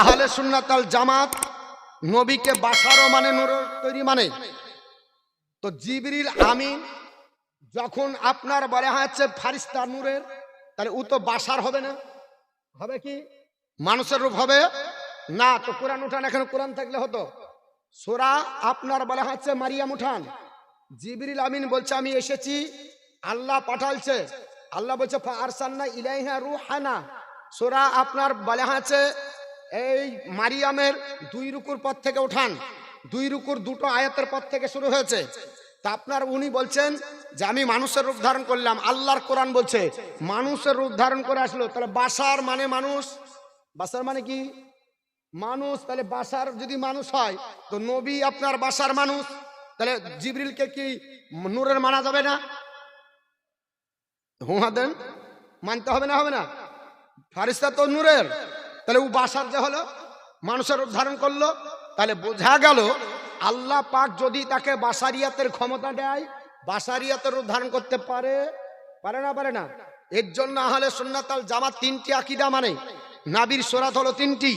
আহলে সুন্নাতাল জামাত নবীকে বাসারও মানে নূর তৈরি মানে। তো জিবরিল আমিন যখন আপনার বলে হচ্ছে ফারিস্তা নূরের, তাহলে ও তো বাসার হবে না। হবে কি? মানুষের রূপ হবে? না, তো কোরআন উঠান, এখানে কোরআন থাকলে হতো। সোরা আপনার বলা হচ্ছে মারিয়াম উঠান। জিবরিল আমিন বলছে, আমি এসেছি, আল্লাহ পাঠালছে। আল্লাহ বলছে আরসান্না ইলাইহা রুহানা। সোরা আপনার বলা হচ্ছে এই মারিয়ামের দুই রুকুর পর থেকে উঠান। দুই রুকুর দুটো আয়াতের পর থেকে শুরু হয়েছে। তা আপনার উনি বলছেন যে, আমি মানুষের রূপ ধারণ করলাম। আল্লাহর কোরআন বলছে, মানুষের রূপ ধারণ করে আসলো। তাহলে বাসার মানে মানুষ? বাসার মানে কি? মানুষ? তাহলে বাসার যদি মানুষ হয়, তো নবী আপনার বাসার মানুষ? তাহলে জিবরিলকে কি নূরের মানা যাবে না? হুঁহা দেন। মানতে হবে না হবে না? ফারিস্তা তো নূরের। তাহলে ও বাসার যে হলো, মানুষের রূপ ধারণ করল, তাহলে বোঝা গেল আল্লাহ পাক যদি তাকে বাসারিয়াতের ক্ষমতা দেয়, বাসারিয়াতের রূপ ধারণ করতে পারে পারে না পারে না? এর জন্য আহলে সুন্নাতাল জামাত তিনটি আকিদা মানে নাবির সোরাত হলো তিনটি,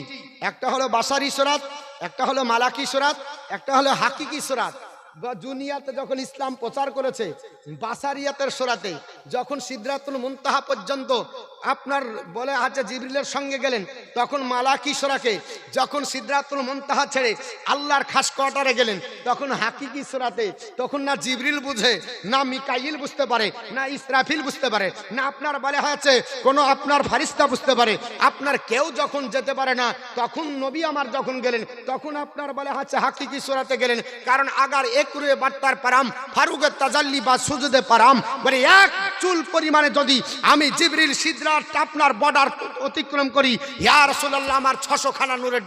একটা হলো বাসারি সোরাত, একটা হলো মালাকি সোরাত, একটা হলো হাকিকি সোরাত। বা দুনিয়াতে যখন ইসলাম প্রচার করেছে, বাসারিয়াতের সোরাতে, যখন সিদ্ধাতুল মুনতাহা পর্যন্ত আপনার বলে আছে জিবরিলের সঙ্গে গেলেন, তখন মালাকি সোরাকে যখন সিদ্ধাতুল মুনতাহা ছেড়ে আল্লাহর খাস কোয়ার্টারে গেলেন, তখন হাকিকি সোরাতে, তখন না জিবরিল বুঝে, না মিকাইল বুঝতে পারে, না ইসরাফিল বুঝতে পারে, না আপনার বলে হয়েছে, কোনো আপনার ফারিস্তা বুঝতে পারে, আপনার কেউ যখন যেতে পারে না, তখন নবী আমার যখন গেলেন, তখন আপনার বলে হচ্ছে হাকিকি সোরাতে গেলেন, কারণ আগার একুরে বাট্টার পারাম, ফারুকের তাজাল্লি বা সুজুদে পারাম এক চুল পরিমাণে যদি আমি জিবরিল সিদ্রার বর্ডার অতিক্রম করি আমার ছশো খানা নূরের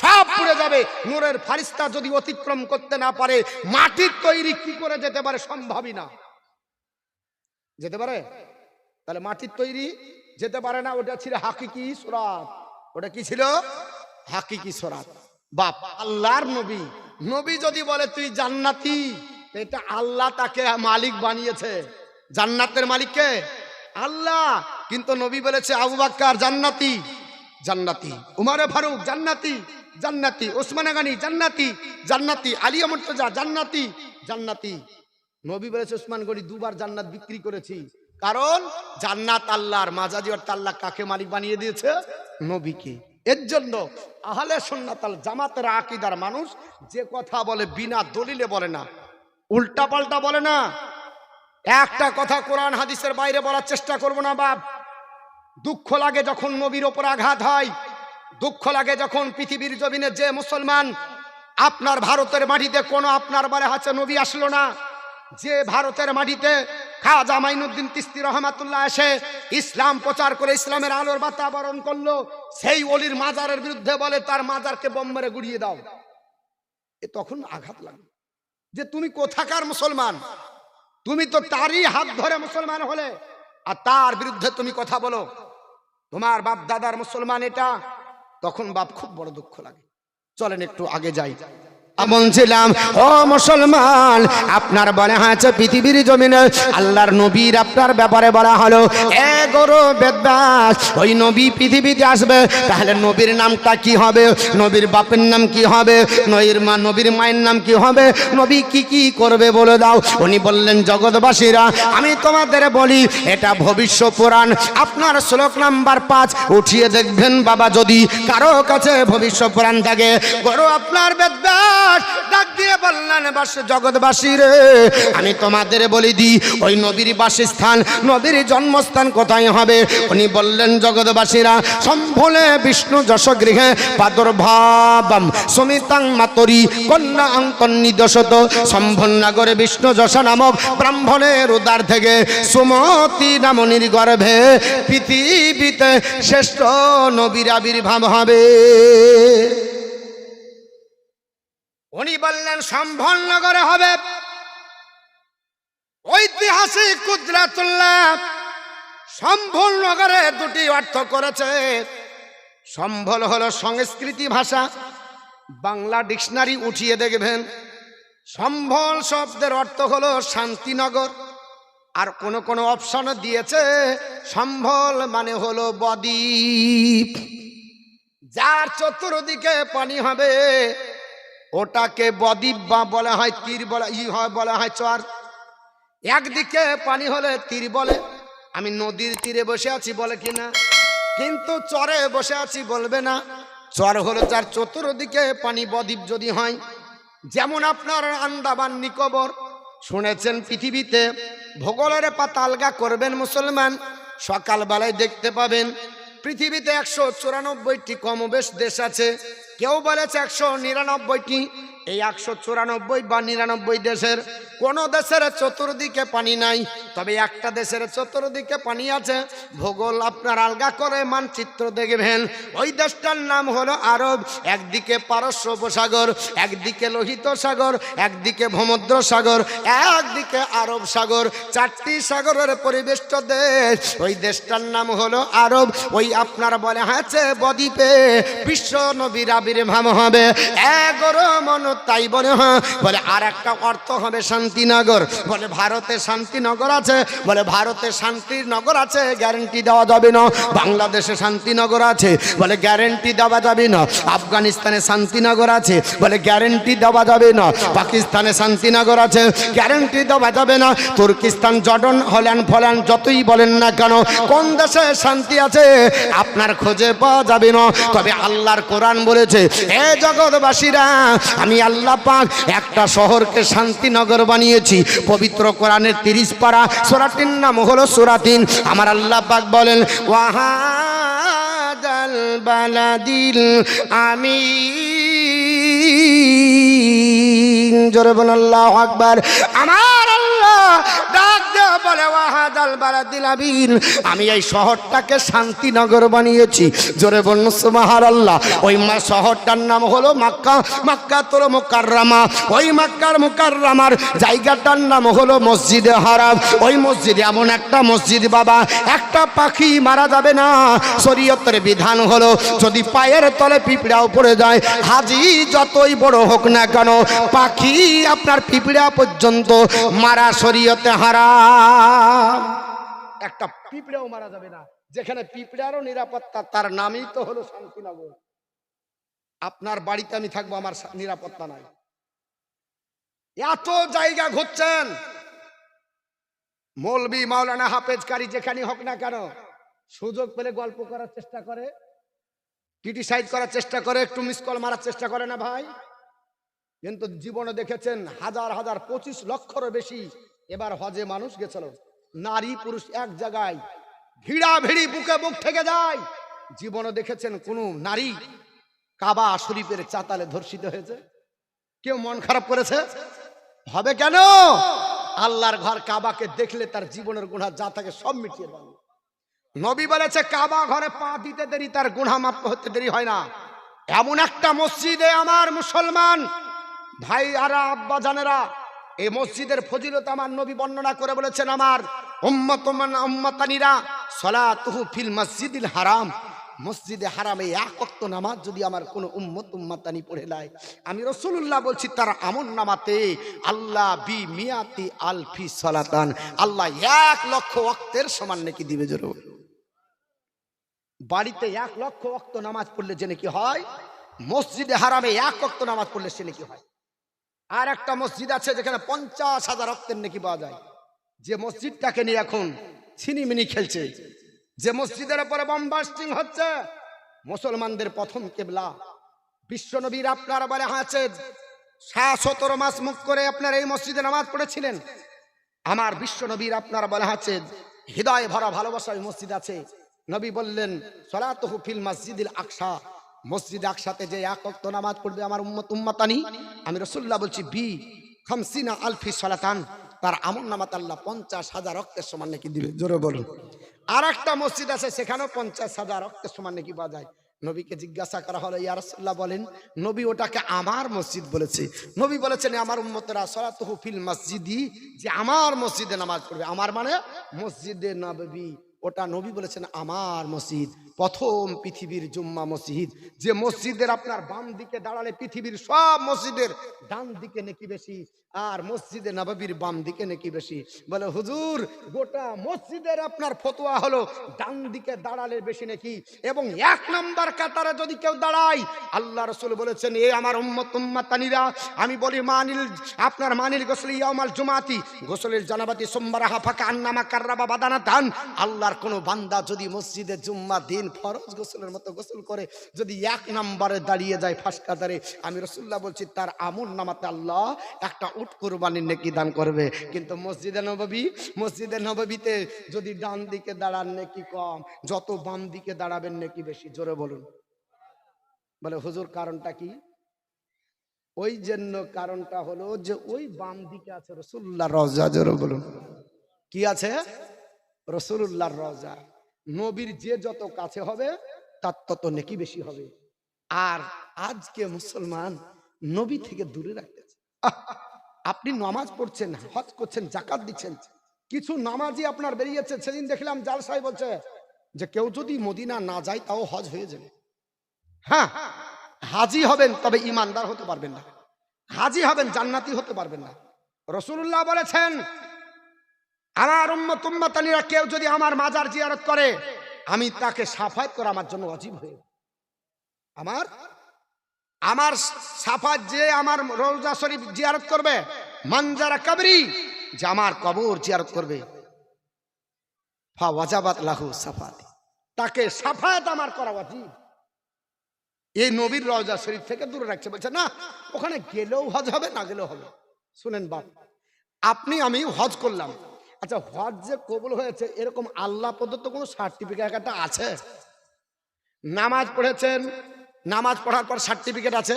সব পুড়ে যাবে। নূরের ফারিস্তা যদি অতিক্রম করতে না পারে মাটির তৈরি কি করে যেতে পারে সম্ভবই না। যেতে পারে? তাহলে মাটির তৈরি যেতে পারে না, ওটা ছিল হাকিকি সোরাত। ওটা কি ছিল? হাকিকি সোরাত। বাপ, আল্লাহর নবী নবী যদি বলে, তুই জান্নাতি এটা আল্লাহ তাকে মালিক বানিয়েছে। জান্নাতের মালিককে আল্লাহ। কিন্তু নবী বলেছে, আবু বাক্কার জান্নাতি। জান্নাতি। উমারে ফারুক, জান্নাতি। জান্নাতি। ওসমান গানি, জান্নাতি। জান্নাতি। আলিয়া মুর্তজা, জান্নাতি। জান্নাতি। নবী বলেছে, ওসমান গনি, দুবার জান্নাত বিক্রি করেছি। কারণ জান্নাত আল্লাহর মাজাজি অর্থ আল্লাহ কাকে মালিক বানিয়ে দিয়েছে? নবীকে। এর জন্য আহলে সুন্নাতাল জামাতের আকিদার মানুষ যে কথা বলে বিনা দলিলে বলে না উল্টা পাল্টা বলে না। একটা কথা কোরআন হাদিসের বাইরে বলার চেষ্টা করব না বাপ। দুঃখ লাগে যখন নবীর ওপর আঘাত হয়, দুঃখ লাগে যখন পৃথিবীর জমিনে যে মুসলমান আপনার ভারতের মাটিতে কোনো আপনার বারে হাতে নবী আসলো না, যে ভারতের মাটিতে খাজা মাইনুদ্দিন তিস্তি রহমাতুল্লাহ এসে ইসলাম প্রচার করে ইসলামের আলোর বাতাবরণ করল। সেই অলির মাজারের বিরুদ্ধে বলে, তার মাজারকে বোম মেরে গুড়িয়ে দাও। এ তখন আঘাত লাগে যে তুমি কোথাকার মুসলমান? তুমি তো তারই হাত ধরে মুসলমান হলে। আর তার বিরুদ্ধে তুমি কথা বলো। তোমার বাপ দাদার মুসলমান এটা। তখন বাপ খুব বড় দুঃখ লাগে। চলেন একটু আগে যাই। বলছিলাম ও মুসলমান, আপনার বলে আছে পৃথিবীর জমিনে আল্লাহর নবীর আপনার ব্যাপারে বলা হলো। এ গরু বেদাস ওই নবী পৃথিবীতে আসবে, তাহলে নবীর নামটা কি হবে? নবীর বাপের নাম কি হবে? নবীর মা, নবীর মায়ের নাম কি হবে? নবী কি কি করবে বলে দাও। উনি বললেন, জগৎবাসীরা, আমি তোমাদের বলি, এটা ভবিষ্য পুরাণ। আপনার শ্লোক নাম্বার পাঁচ, উঠিয়ে দেখবেন বাবা, যদি কারও কাছে ভবিষ্য পুরাণ থাকে, গরু আপনার বেদাস ডাক দিয়ে বললেন, বাস জগৎবাসী রে, আমি তোমাদের বলি দিই ওই নবীর বাসস্থান, নবীর জন্মস্থান কোথায় হবে? উনি বললেন, জগৎবাসীরা, সম্ভলে বিষ্ণু যশগৃহে প্রাদুর্ভাবম সমিতাং মাতরি, কন্যা অঙ্কন নিদশত সম্ভল নগরে বিষ্ণু যশ নামক ব্রাহ্মণের উদার থেকে সুমতি নামনির গর্ভে পৃথিবীতে শ্রেষ্ঠ নবীর আবির্ভাব হবে। উনি বললেন সম্ভল নগরে হবে। ঐতিহাসিক কুদরাতুল্লাহ সম্ভল নগরে দুটি অর্থ করেছে। সম্ভল হলো সংস্কৃতি ভাষা। বাংলা ডিকশনারি উঠিয়ে দেখবেন। সম্ভল শব্দের অর্থ হলো শান্তিনগর। আর কোন কোন অপশন দিয়েছে, সম্ভল মানে হলো বদ্বীপ। যার চতুর্দিকে পানি হবে ওটাকে বদ্বীপ বা বলা হয়, তীর বলা, ই হয় বলা হয় চর। একদিকে পানি হলে তীর বলে, আমি নদীর তীরে বসে আছি বলে কিনা কিন্তু চরে বসে আছি বলবে না। চর হলো যার চতুর্দিকে পানি বদ্বীপ যদি হয়। যেমন আপনার আন্দামান নিকোবর, শুনেছেন পৃথিবীতে, ভূগোলের পাতা আলগা করবেন মুসলমান, সকালবেলায় দেখতে পাবেন পৃথিবীতে একশো চুরানব্বইটি কমবেশ দেশ আছে। কেউ বলেছে একশো নিরানব্বইটি। এই একশো চুরানব্বই বা নিরানব্বই দেশের কোন দেশের চতুর্দিকে পানি নাই। তবে একটা দেশের চতুর্দিকে পানি আছে। ভূগোল আপনার আলগা করে মানচিত্র দেখবেন। ওই দেশটার নাম হলো আরব। একদিকে পারস্য উপসাগর, একদিকে লোহিত সাগর, একদিকে ভূমধ্য সাগর, একদিকে আরব সাগর। চারটি সাগরের পরিবেষ্ট দেশ। ওই দেশটার নাম হলো আরব। ওই আপনার বলে আছে বদ্বীপে। বিশ্ব নবীর আবির্ভাব হবে। এগারো মন তাই বলে হ্যাঁ। বলে, আর একটা অর্থ হবে শান্তিনগর। বলে, ভারতে শান্তিনগর আছে। বলে, ভারতে শান্তির নগর আছে গ্যারেন্টি দেওয়া যাবে না। বাংলাদেশে শান্তিনগর আছে। বলে গ্যারেন্টি দেওয়া যাবে না। আফগানিস্তানে শান্তিনগর আছে। বলে গ্যারেন্টি দেওয়া যাবে না। পাকিস্তানে শান্তিনগর আছে। গ্যারেন্টি দেওয়া যাবে না। তুর্কিস্তান, জর্ডন, হল্যান্ড, ফল্যান্ড, যতই বলেন না কেন, কোন দেশে শান্তি আছে, আপনার খোঁজে পাওয়া যাবে না। তবে আল্লাহর কোরআন বলেছে, এ জগৎবাসীরা, আমি আল্লাহ পাক একটা শহরকে শান্তিনগর বানিয়েছি। পবিত্র কোরআনের তিরিশ পাড়া সোরাটির নাম হলো সোরাতিন। আমার আল্লাহ পাক বলেন, ওয়াহাদাল বালাদিল আমি জোরে বল আল্লাহ আকবার। আমার আল্লাহ ডাক বলে আমি এই শহরটাকে শান্তিনগর বানিয়েছি। জোরে বলুন ওই মা শহরটার নাম হলো মাক্কা মাক্কা তোর মুকাররামা। ওই মাক্কার মুকাররামার জায়গাটার নাম হলো মসজিদে হারাম। ওই মসজিদে এমন একটা মসজিদ, বাবা, একটা পাখি মারা যাবে না। শরীয়তের বিধান হলো, যদি পায়ের তলে পিঁপড়াও পড়ে যায়, হাজি যতই বড় হোক না কেন, পাখি আপনার পিঁপড়া পর্যন্ত মারা শরীয়তে হারাম। একটা পিঁপড়াও মারা যাবে না। যেখানে পিঁপড়ারও নিরাপত্তা, তার নামই তো হলো শান্তিনগর। আপনার বাড়িতে আমি থাকব, আমার নিরাপত্তা নাই। এত জায়গা ঘুরছেন। মৌলবি মাওলানা হাফেজ কারি যেখানে হোক না কেন, সুযোগ পেলে গল্প করার চেষ্টা করে, ক্রিটিসাইজ করার চেষ্টা করে, একটু মিস কল মারার চেষ্টা করে না ভাই? কিন্তু জীবনে দেখেছেন হাজার হাজার, পঁচিশ লক্ষরও বেশি এবার হজে মানুষ গেছিল। নারী পুরুষ এক জায়গায় ভিড়া ভিড়ি বুকে বুক থেকে যায়। জীবনে দেখেছেন কোন নারী কাবা শরীফের চাতালে ধর্ষিত হয়েছে? কেউ মন খারাপ করেছে? হবে কেন? আল্লাহর ঘর কাবাকে দেখলে তার জীবনের গুণা যা থাকে সব মিটিয়ে দেবে নবী বলেছে, কাবা ঘরে পা দিতে দেরি, তার গুণা মাপ হতে দেরি হয় না। এমন একটা মসজিদে আমার মুসলমান ভাই আরা আব্বা জানেরা এই মসজিদের ফজিলত আমার নবী বর্ণনা করে বলেছেন আমার, উম্মত উম্মতানিরা সলাতুহু ফিল মসজিদিল হারাম। মসজিদে হারামে এক অক্ত নামাজ যদি আমার কোনো উম্মত উম্মাতানি পড়ে নেয় আমি রসুল্লাহ বলছি, তার আমন নামাতে আল্লাহ বি মিয়াতি আলফি সলাতান। আল্লাহ এক লক্ষ অক্তের সমান নাকি দিবে জোর বাড়িতে এক লক্ষ অক্ত নামাজ পড়লে যে নাকি হয়, মসজিদে হারামে এক অক্ত নামাজ পড়লে সে নাকি হয়। আর একটা মসজিদ আছে যেখানে পঞ্চাশ হাজার অক্তের নাকি পাওয়া যায়। যে মসজিদটাকে নিয়ে এখন ছিনিমিনি খেলছে। যে মসজিদের উপরে বম্বাস্টিং হচ্ছে, মুসলমানদের প্রথম কেবলা। বিশ্বনবীর আপনার বলে আছে সতেরো মাস মুখ করে আপনার এই মসজিদে নামাজ পড়েছিলেন। আমার বিশ্বনবীর আপনার বলে আছে, হৃদয় ভরা ভালোবাসা ওই মসজিদ আছে। নবী বললেন, সলাতহু ফিল মসজিদিল আকসা। মসজিদ আকসাতে যে এক অক্ত নামাজ পড়বে আমার উম্মত উম্মাতানি। আমি রসুল্লাহ বলছি, বি খামসিনা আলফি সলাতান। তার আমল নামাত আল্লাহ পঞ্চাশ হাজার রক্তের সমান নাকি দিবে? জোরে বলুন। আর একটা মসজিদ আছে, সেখানেও পঞ্চাশ হাজার রক্তের সমান নাকি পাওয়া যায়। নবীকে জিজ্ঞাসা করা হলো, ইয়া রাসূলুল্লাহ, বলেন, নবী ওটাকে আমার মসজিদ বলেছে। নবী বলেছেন, আমার উম্মতরা সলাতুহু ফিল মসজিদি, যে আমার মসজিদে নামাজ পড়বে। আমার মানে মসজিদে নবী, ওটা নবী বলেছেন, আমার মসজিদ। প্রথম পৃথিবীর জুম্মা মসজিদ। যে মসজিদের আপনার বাম দিকে দাঁড়ালে পৃথিবীর সব মসজিদের ডান দিকে নাকি বেশি, আর মসজিদে নবাবির বাম দিকে নাকি বেশি। বলে, হুজুর, গোটা মসজিদের আপনার ফতোয়া হলো ডান দিকে দাঁড়ালে বেশি নাকি এবং এক নাম্বার কাতারে যদি কেউ দাঁড়ায়, আল্লাহ রসুল বলেছেন, এ আমার উম্মত, উম্মাতানিরা, আমি বলি মানিল, আপনার মানিল গোসল ইয়ামাল জুমাতি, গোসলের জানাবাতি সোমবার হাফাকা আন্নামা কার্রাবা বাদানা দান আল্লাহর কোনো বান্দা যদি মসজিদে জুম্মা দিন ফরজ গোসলের মতো গোসল করে যদি এক নাম্বারে দাঁড়িয়ে যায় ফাঁস কাতারে আমি রসুল্লাহ বলছি, তার আমল নামাতে আল্লাহ একটা উট কোরবানির নেকি দান করবে। কিন্তু মসজিদে নববী, মসজিদে নববীতে যদি ডান দিকে দাঁড়ান নেকি কম, যত বাম দিকে দাঁড়াবেন নেকি বেশি, জোরে বলুন। বলে, হুজুর, কারণটা কি? ওই জন্য কারণটা হলো যে ওই বাম দিকে আছে রসুল্লাহ রজা জোরে বলুন। কি আছে? রসুল্লাহর রজা নবীর যে যত কাছে হবে, তার তত নেকি বেশি হবে। আর আজকে মুসলমান নবী থেকে দূরে রাখতেছে আপনি নামাজ পড়ছেন, হজ করছেন, জাকাত দিচ্ছেন, কিছু নামাজই আপনার বেরিয়েছে। সেদিন দেখলাম জাল সাহেব বলছে যে, কেউ যদি মদিনা না যায়, তাও হজ হয়ে যাবে। হ্যাঁ হাজি হবেন, তবে ইমানদার হতে পারবেন না। হাজি হবেন, জান্নাতি হতে পারবেন না। রসুল্লাহ বলেছেন আমার উম্মত কেউ যদি আমার মাজার জিয়ারত করে, আমি তাকে সাফায়াত করা আমার জন্য অজীব হয়ে আমার? আমার সাফাত যে আমার রোজা শরীফ জিয়ারত করবে, মানজারা কবরি, যে আমার কবর জিয়ারত করবে। ফা ওয়াজাবাত লাহু সাফাতি তাকে সাফায়াত আমার করা অজীব। এই নবীর রওজা শরীফ থেকে দূরে রাখছে, বলছে, না, ওখানে গেলেও হজ হবে, না গেলেও হবে। শুনেন বাপ, আপনি আমি হজ করলাম। আচ্ছা হজ যে কবুল হয়েছে, এরকম আল্লাহ প্রদত্ত কোনো সার্টিফিকেট আছে? নামাজ পড়েছেন, নামাজ পড়ার পর সার্টিফিকেট আছে।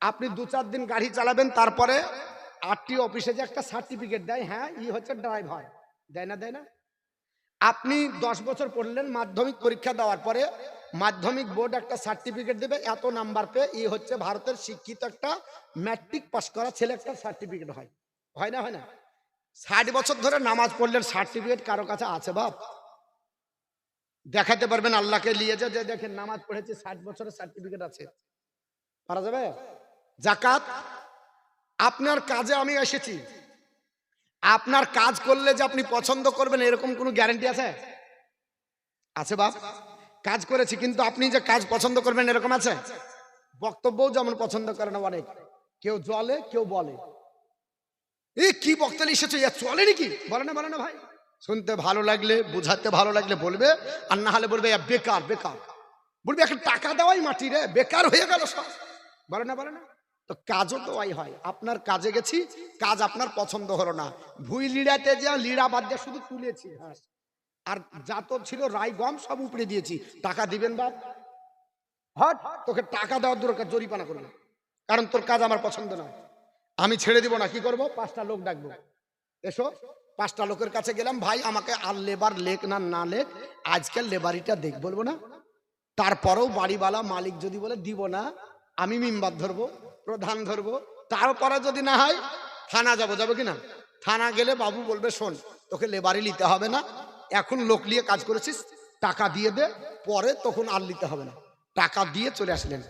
আপনি দু চার দিন গাড়ি চালাবেন, তারপরে আটটি অফিসে যে একটা সার্টিফিকেট দেয় হ্যাঁ ই হচ্ছে ড্রাইভার দেয় না দেয় না? আপনি দশ বছর পড়লেন মাধ্যমিক পরীক্ষা দেওয়ার পরে মাধ্যমিক বোর্ড একটা সার্টিফিকেট দেবে, এত নাম্বার পেয়ে ই হচ্ছে ভারতের শিক্ষিত একটা ম্যাট্রিক পাস করা ছেলে একটা সার্টিফিকেট হয়। হয় না হয় না? ষাট বছর ধরে নামাজ পড়লেন সার্টিফিকেট কারও কাছে আছে বাপ? দেখাতে পারবেন, আল্লাহকে নিয়ে যে দেখেন নামাজ পড়েছে, ষাট বছরের সার্টিফিকেট আছে। পারা যাবে? জাকাত আপনার কাজে আমি এসেছি। আপনার কাজ করলে যে আপনি পছন্দ করবেন, এরকম কোনো গ্যারেন্টি আছে? আছে বাপ। কাজ করেছি, কিন্তু আপনি যে কাজ পছন্দ করবেন, এরকম আছে? বক্তব্যও যেমন পছন্দ করে না অনেক। কেউ জলে, কেউ বলে। এ, কি বক্তব্য এসেছে? এ, চলে নাকি? বলে না বলে না ভাই। শুনতে ভালো লাগলে, বুঝাতে ভালো লাগলে বলবে, আর না হলে বলবে, এ, বেকার বেকার। বলবে একটা টাকা দেওয়াই মাটি রে, বেকার হয়ে গেল সব। বলে না বলে না। তো কাজও তো ওই হয়। আপনার কাজে গেছি, কাজ আপনার পছন্দ হলো না। ভুই লিড়াতে যে লিড়া বাদ দিয়ে শুধু তুলেছি হ্যাঁ। আর যা তো ছিল রাই গম, সব উপরে দিয়েছি। টাকা দিবেন বাপ? হট, তোকে টাকা দেওয়ার দরকার জরিপানা করবে কারণ তোর কাজ আমার পছন্দ নয়। আমি ছেড়ে দিব না, কি করব? পাঁচটা লোক ডাকবো। এসো, পাঁচটা লোকের কাছে গেলাম, ভাই, আমাকে আর লেবার লেখ না না লেখ আজকাল লেবারিটা দেখ, বলব না? তারপরেও বাড়িওয়ালা মালিক যদি বলে, দিব না, আমি মিম্বার ধরবো, প্রধান ধরবো, তারপরে যদি না হয়, থানা যাব। যাব কি না? থানা গেলে বাবু বলবে, শোন, তোকে লেবারি নিতে হবে না, এখন লোক নিয়ে কাজ করেছিস, টাকা দিয়ে দে, পরে তখন আর নিতে হবে না। টাকা দিয়ে চলে আসলেন।